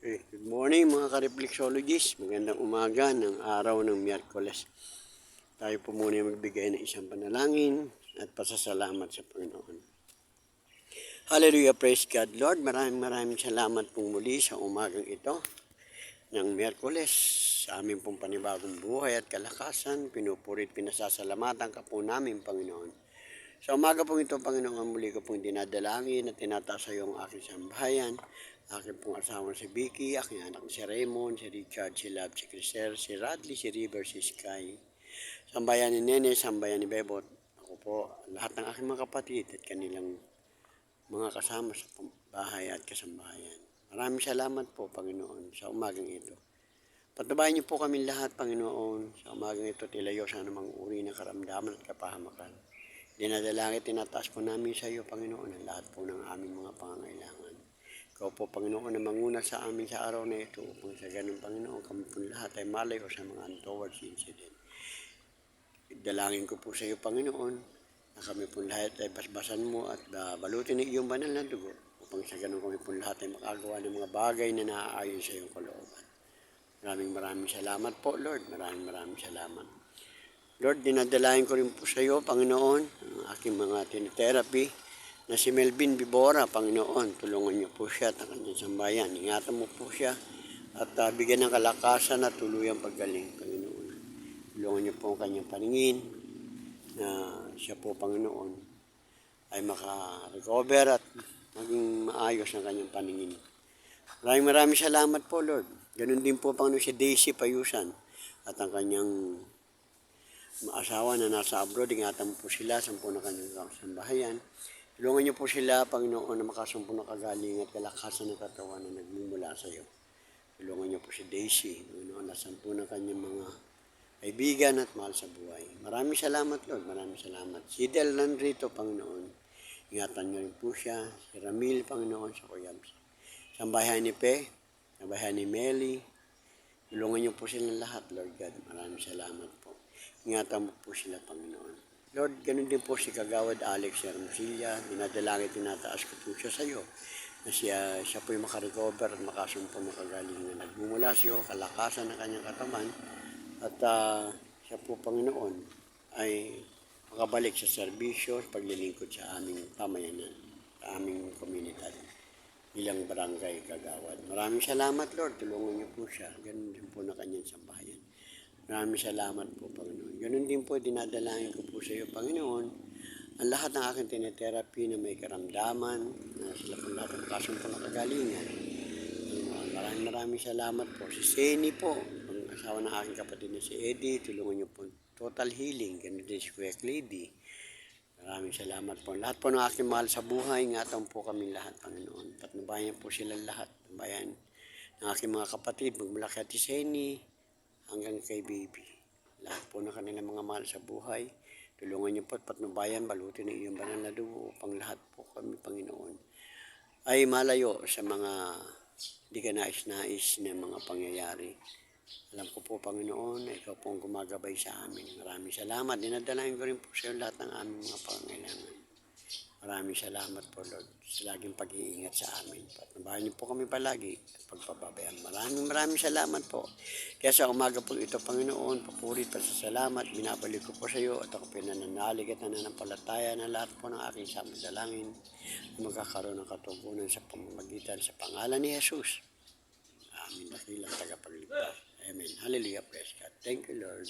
Okay, good morning mga ka-reflexologists. Magandang umaga ng araw ng Miyerkules. Tayo po muna magbigay ng isang panalangin at pasasalamat sa Panginoon. Hallelujah, praise God. Lord, maraming maraming salamat pong muli sa umagang ito ng Miyerkules. Sa aming pong panibagong buhay at kalakasan, pinupurit, pinasasalamatan ka po namin, Panginoon. Sa umaga pong ito, Panginoon, muli ko pong dinadalangin at tinataas sa iyo aking sambahayan, aking pong asawa si Vicky, aking anak si Raymond, si Richard, si Love, si Crisel, si Radley, si River, si Sky, sambayan ni Nene, sambayan ni Bebot, ako po, lahat ng aking mga kapatid at kanilang mga kasama sa bahay at kasambahayan. Maraming salamat po, Panginoon, sa umagang ito. Patubayan niyo po kami lahat, Panginoon, sa umagang ito, tilayo sa anumang uri ng karamdaman at kapahamakan. Dinadalangin, tinataas po namin sa iyo, Panginoon, ang lahat po ng aming mga pangangailangan. Ikaw po, Panginoon, na manguna sa amin sa araw na ito upang sa ganun, Panginoon, kami po lahat ay malayo sa mga untoward incident. Dalangin ko po sa iyo, Panginoon, na kami po lahat ay basbasan mo at uh, balutin ng iyong banal na dugo upang sa ganun kami po lahat ay makagawa ng mga bagay na naaayon sa iyong kalooban. Maraming maraming salamat po, Lord. Maraming maraming salamat. Lord, dinadalain ko rin po sa iyo, Panginoon, ang aking mga tinitherapy na si Melvin Bibora, Panginoon. Tulungan niyo po siya at ang kanyang sambayan. Ingatan mo po siya at uh, bigyan ng kalakasan at tuluyang paggaling, Panginoon. Tulungan niyo po ang kanyang paningin na siya po, Panginoon, ay maka-recover at maging maayos ang kanyang paningin. Maraming maraming salamat po, Lord. Ganun din po, Panginoon, si Daisy Payusan at ang kanyang asawa na nasa abroad, ingatan po sila, sampu na kanyang sambahayan. Tulungan niyo po sila, Panginoon, na makasumpo na kagaling at kalakasan ng katawan na nagmumula sa iyo. Tulungan niyo po si Daisy, Panginoon, na sampu na kanyang mga kaibigan at mahal sa buhay. Maraming salamat, Lord. Maraming salamat. Si Del Landrito, Panginoon. Ingatan niyo rin po siya. Si Ramil, Panginoon, sa Kuyabs. Sambahan ni Pe, sambahan ni Meli. Tulungan niyo po silang lahat, Lord God. Maraming salamat po. Ingatan mo po sila, Panginoon. Lord, ganun din po si Kagawad Alex Hermosilla. Dinadalangin, tinataas ko po siya sa iyo. Na siya, siya po yung makarecover at makasumpo ng kagalingan. Nagmumula siya, kalakasan ng kanyang katawan. At ah, siya po, Panginoon, ay makabalik sa serbisyo, paglilingkod sa aming pamayanan, sa aming komunidad bilang barangay kagawad. Maraming salamat, Lord. Tulungan niyo po siya. Ganun din po na kanyang sambahayan. Maraming salamat po, Panginoon. Ganun din po, dinadalangin ko po sa iyo, Panginoon, ang lahat ng aking tinetherapy na may karamdaman, na sila po lahat ng kasong po nakagalingan. Panginoon, maraming maraming salamat po. Si Seni po, ang asawa ng aking kapatid na si Eddie, tulungan niyo po total healing. Ganun din si Kuya Lady. Maraming salamat po. Lahat po ng aking mahal sa buhay, ingatan po kami lahat, Panginoon. Patnubayan po sila lahat. Bayan ng aking mga kapatid, magmula kay Ate Seni hanggang kay Baby. Lahat po ng kanilang mga mahal sa buhay. Tulungan niyo po at patnubayan, balutin ng iyong banal na dugo upang lahat po kami, Panginoon, ay malayo sa mga di ka nais-nais na mga pangyayari. Alam ko po, Panginoon, na ikaw po ang gumagabay sa amin. Maraming salamat. Dinadalain ko rin po sa iyo lahat ng aming mga pangangailangan. Maraming salamat po, Lord, sa laging pag-iingat sa amin. Patnabahan niyo po kami palagi at pagpapabayaan. Maraming maraming salamat po. Kaya sa umaga po ito, Panginoon, papurit pa sa salamat, binabalik ko po sa iyo at ako pinananalig at nananampalataya na lahat po ng aking samadalangin na magkakaroon ng katugunan sa pamamagitan sa pangalan ni Jesus. Amin. Dakilang tagapagligtas. Amen. Hallelujah. Praise God. Thank you, Lord.